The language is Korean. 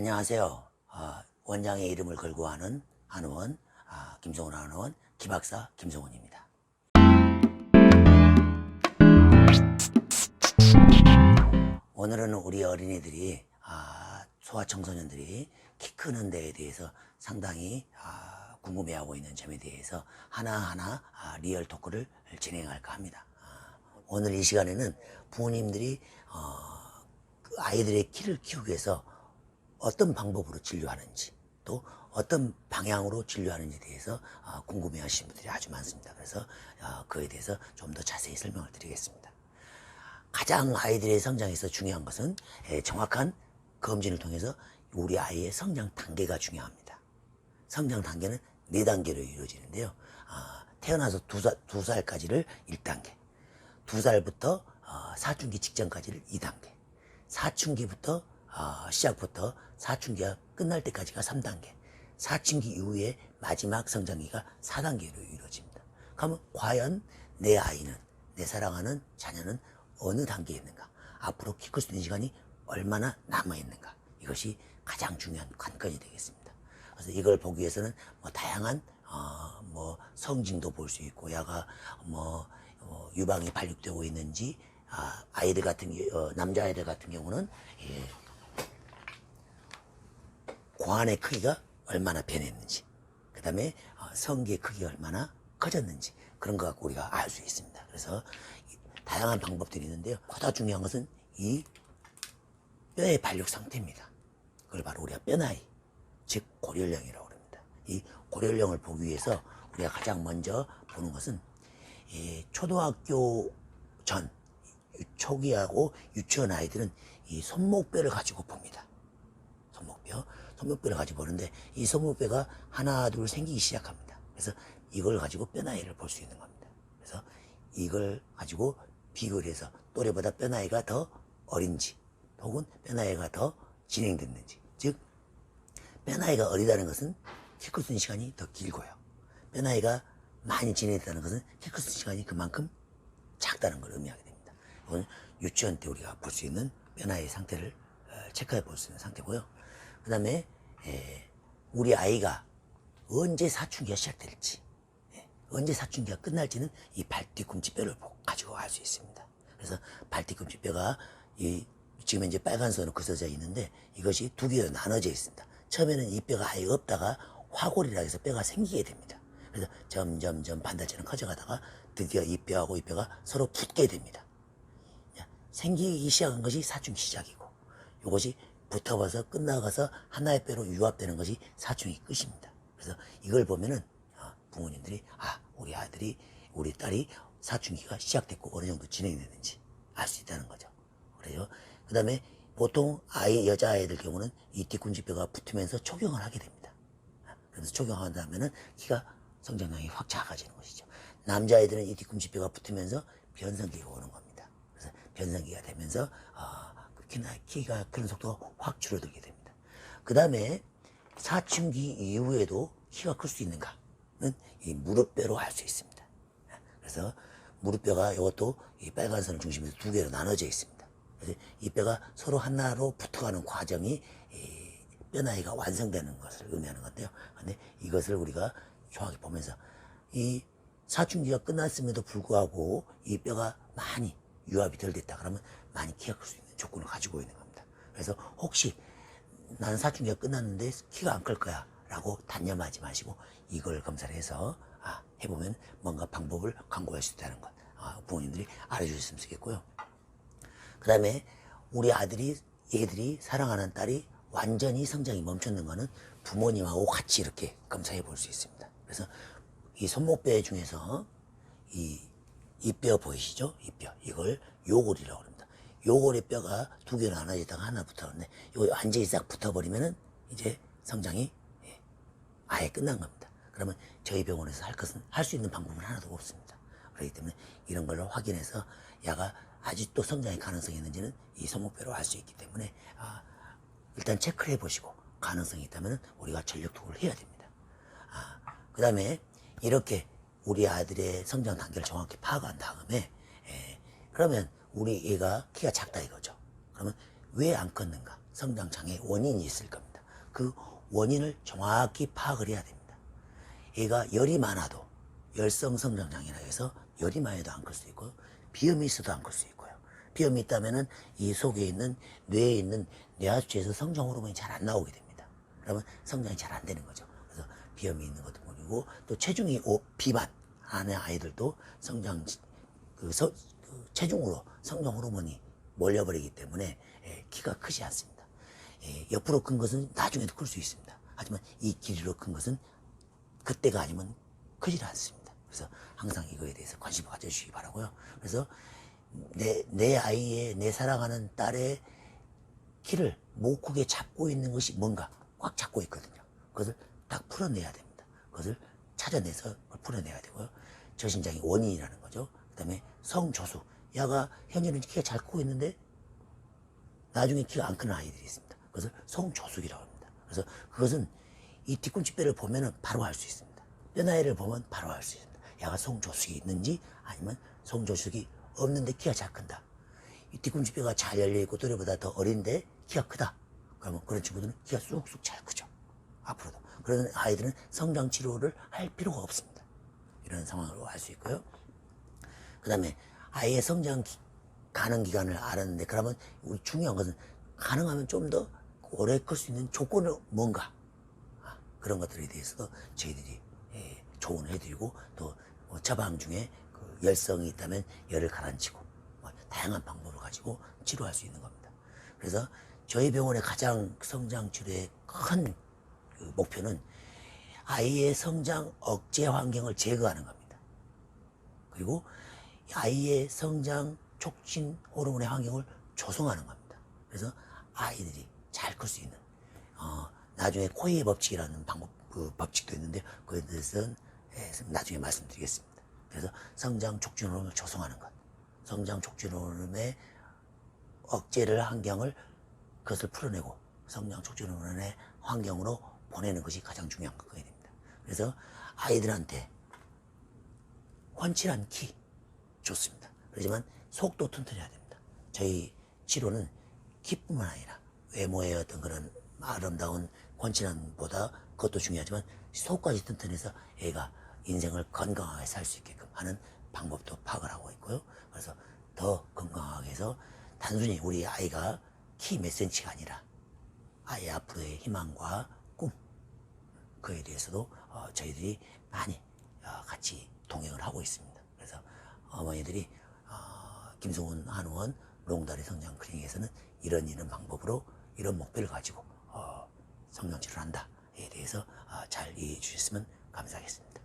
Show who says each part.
Speaker 1: 안녕하세요. 아, 원장의 이름을 걸고 하는 한의원, 아, 김성훈 한의원, 김학사 김성훈입니다. 오늘은 우리 어린이들이 아, 소아청소년들이 키 크는 데에 대해서 상당히 아, 궁금해하고 있는 점에 대해서 하나하나 아, 리얼 토크를 진행할까 합니다. 아, 오늘 이 시간에는 부모님들이 어, 그 아이들의 키를 키우기 위해서 어떤 방법으로 진료하는지 또 어떤 방향으로 진료하는지에 대해서 아, 궁금해 하시는 분들이 아주 많습니다. 그래서 아, 그에 대해서 좀 더 자세히 설명을 드리겠습니다. 가장 아이들의 성장에서 중요한 것은 에, 정확한 검진을 통해서 우리 아이의 성장 단계가 중요합니다. 성장 단계는 네 단계로 이루어지는데요. 아, 태어나서 두, 살까지를 1단계, 두 살부터 어, 사춘기 직전까지를 2단계, 사춘기부터 어, 시작부터 사춘기가 끝날 때까지가 3단계, 사춘기 이후에 마지막 성장기가 4단계로 이루어집니다. 그러면 과연 내 아이는 내 사랑하는 자녀는 어느 단계에 있는가? 앞으로 키 클 수 있는 시간이 얼마나 남아 있는가? 이것이 가장 중요한 관건이 되겠습니다. 그래서 이걸 보기 위해서는 뭐 다양한 어, 뭐 성징도 볼 수 있고 야가 뭐 어, 유방이 발육되고 있는지 아, 아이들 같은 게 어, 남자 아이들 같은 경우는 예, 고환의 크기가 얼마나 변했는지, 그 다음에 성기의 크기가 얼마나 커졌는지 그런 거 갖고 우리가 알 수 있습니다. 그래서 이 다양한 방법들이 있는데요. 보다 중요한 것은 이 뼈의 발육 상태입니다. 그걸 바로 우리가 뼈 나이, 즉 고려령이라고 합니다. 이 고려령을 보기 위해서 우리가 가장 먼저 보는 것은 이 초등학교 전 유- 초기하고 유치원 아이들은 이 손목뼈를 가지고 봅니다. 손목뼈, 손목뼈를 가지고 보는데 이 손목뼈가 하나 둘 생기기 시작합니다. 그래서 이걸 가지고 뼈 나이를 볼 수 있는 겁니다. 그래서 이걸 가지고 비교를 해서 또래보다 뼈 나이가 더 어린지 혹은 뼈 나이가 더 진행됐는지 즉 뼈 나이가 어리다는 것은 키 있는 시간이 더 길고요. 뼈 나이가 많이 진행됐다는 것은 키 있는 시간이 그만큼 작다는 걸 의미하게 됩니다. 이건 유치원 때 우리가 볼 수 있는 뼈 나이 상태를 어, 체크해 볼 수 있는 상태고요. 그 다음에 우리 아이가 언제 사춘기가 시작될지 예, 언제 사춘기가 끝날지는 이 발뒤꿈치뼈를 보- 가지고 알 수 있습니다. 그래서 발뒤꿈치뼈가 이 지금 이제 빨간 선으로 그어져 있는데 이것이 두 개로 나눠져 있습니다. 처음에는 이 뼈가 아예 없다가 화골이라 해서 뼈가 생기게 됩니다. 그래서 점점점 반달처럼 커져가다가 드디어 이 뼈하고 이 뼈가 서로 붙게 됩니다. 자, 생기기 시작한 것이 사춘기 시작이고 이것이 붙어봐서 끝나가서 하나의 뼈로 융합되는 것이 사춘기 끝입니다. 그래서 이걸 보면은 어, 부모님들이 아 우리 아들이 우리 딸이 사춘기가 시작됐고 어느 정도 진행되는지 알 수 있다는 거죠. 그래요. 그 다음에 보통 아이 여자 아이들 경우는 이 뒤꿈치뼈가 붙으면서 초경을 하게 됩니다. 그래서 초경한다면은 키가 성장량이 확 작아지는 것이죠. 남자아이들은 이 뒤꿈치뼈가 붙으면서 변성기가 오는 겁니다. 그래서 변성기가 되면서 어, 그 키가 크는 속도가 확 줄어들게 됩니다. 그 다음에 사춘기 이후에도 키가 클 수 있는가는 이 무릎뼈로 알 수 있습니다. 그래서 무릎뼈가 이것도 이 빨간 선을 중심으로 두 개로 나눠져 있습니다. 이 뼈가 서로 하나로 붙어가는 과정이 이뼈 나이가 완성되는 것을 의미하는 건데요. 근데 이것을 우리가 정확히 보면서 이 사춘기가 끝났음에도 불구하고 이 뼈가 많이 유압이 덜 됐다 그러면 많이 키가 클 수 있는 조건을 가지고 있는 겁니다. 그래서 혹시 나는 사춘기가 끝났는데 키가 안 클 거야 라고 단념하지 마시고 이걸 검사를 해서 아, 해보면 뭔가 방법을 강구할 수 있다는 것 아, 부모님들이 알아주셨으면 좋겠고요. 그 다음에 우리 아들이 얘들이 사랑하는 딸이 완전히 성장이 멈췄는 거는 부모님하고 같이 이렇게 검사해 볼 수 있습니다. 그래서 이 손목뼈 중에서 이, 이 뼈 보이시죠? 이 뼈. 이걸 요골이라고 합니다. 요골의 뼈가 두 개로 나눠지다가 하나 붙어는데 이거 완전히 싹 붙어버리면은 이제 성장이 예, 아예 끝난 겁니다. 그러면 저희 병원에서 할 것은 할 수 있는 방법은 하나도 없습니다. 그렇기 때문에 이런 걸 확인해서 야가 아직도 성장의 가능성이 있는지는 이 손목뼈로 알 수 있기 때문에 아, 일단 체크를 해보시고 가능성이 있다면 우리가 전력 투구를 해야 됩니다. 아, 그 다음에 이렇게 우리 아들의 성장 단계를 정확히 파악한 다음에 예, 그러면 우리 얘가 키가 작다 이거죠. 그러면 왜 안 컸는가? 성장 장애 원인이 있을 겁니다. 그 원인을 정확히 파악을 해야 됩니다. 얘가 열이 많아도 열성 성장장애라 해서 열이 많아도 안 클 수 있고 비염이 있어도 안 클 수 있고요. 비염이 있다면은 이 속에 있는 뇌에 있는 뇌하수체에서 성장 호르몬이 잘 안 나오게 됩니다. 그러면 성장이 잘 안 되는 거죠. 그래서 비염이 있는 것도 보이고 또 체중이 오, 비만 하는 아이들도 성장 그, 서, 그 체중으로 성장 호르몬이 몰려버리기 때문에 예, 키가 크지 않습니다. 예, 옆으로 큰 것은 나중에도 클 수 있습니다. 하지만 이 길이로 큰 것은 그때가 아니면 크질 않습니다. 그래서 항상 이거에 대해서 관심을 가져주시기 바라고요. 그래서 내, 내 아이의, 내 사랑하는 딸의 키를 못 크게 잡고 있는 것이 뭔가 꽉 잡고 있거든요. 그것을 딱 풀어내야 됩니다. 그것을 찾아내서 풀어내야 되고요. 저신장의 원인이라는 거죠. 그 다음에 성조수. 야가 현재는 키가 잘 크고 있는데 나중에 키가 안 크는 아이들이 있습니다. 그것을 성조숙이라고 합니다. 그래서 그것은 이 뒤꿈치 뼈를 보면은 바로 알 수 있습니다. 뼈 나이를 보면 바로 알 수 있습니다. 야가 성조숙이 있는지 아니면 성조숙이 없는데 키가 잘 큰다. 이 뒤꿈치 뼈가 잘 열려있고 또래보다 더 어린데 키가 크다. 그러면 그런 친구들은 키가 쑥쑥 잘 크죠. 앞으로도. 그런 아이들은 성장 치료를 할 필요가 없습니다. 이런 상황으로 알 수 있고요. 그 다음에 아이의 성장 기- 가능 기간을 알았는데 그러면 우리 중요한 것은 가능하면 좀 더 오래 클 수 있는 조건은 뭔가 아, 그런 것들에 대해서도 저희들이 예, 조언을 해드리고 또 뭐 처방 중에 그 열성이 있다면 열을 가라앉히고 뭐 다양한 방법을 가지고 치료할 수 있는 겁니다. 그래서 저희 병원의 가장 성장 치료의 큰 그 목표는 아이의 성장 억제 환경을 제거하는 겁니다. 그리고 아이의 성장 촉진 호르몬의 환경을 조성하는 겁니다. 그래서 아이들이 잘 클 수 있는 어, 나중에 코이의 법칙이라는 방법 그 법칙도 있는데 그에 대해서는 예, 나중에 말씀드리겠습니다. 그래서 성장 촉진 호르몬을 조성하는 것, 성장 촉진 호르몬의 억제를 환경을 그것을 풀어내고 성장 촉진 호르몬의 환경으로 보내는 것이 가장 중요한 거게 됩니다. 그래서 아이들한테 훤칠한 키 좋습니다. 그렇지만 속도 튼튼해야 됩니다. 저희 치료는 키뿐만 아니라 외모의 어떤 그런 아름다운 권친함보다 그것도 중요하지만 속까지 튼튼해서 애가 인생을 건강하게 살 수 있게끔 하는 방법도 파악을 하고 있고요. 그래서 더 건강하게 해서 단순히 우리 아이가 키 몇 센치가 아니라 아이 앞으로의 희망과 꿈 그에 대해서도 어, 저희들이 많이 어, 같이 동행을 하고 있습니다. 어머니들이 어, 김성훈 한의원 롱다리 성장 클리닉에서는 이런 이런 방법으로 이런 목표를 가지고 어, 성장 치료를 한다에 대해서 어, 잘 이해해 주셨으면 감사하겠습니다.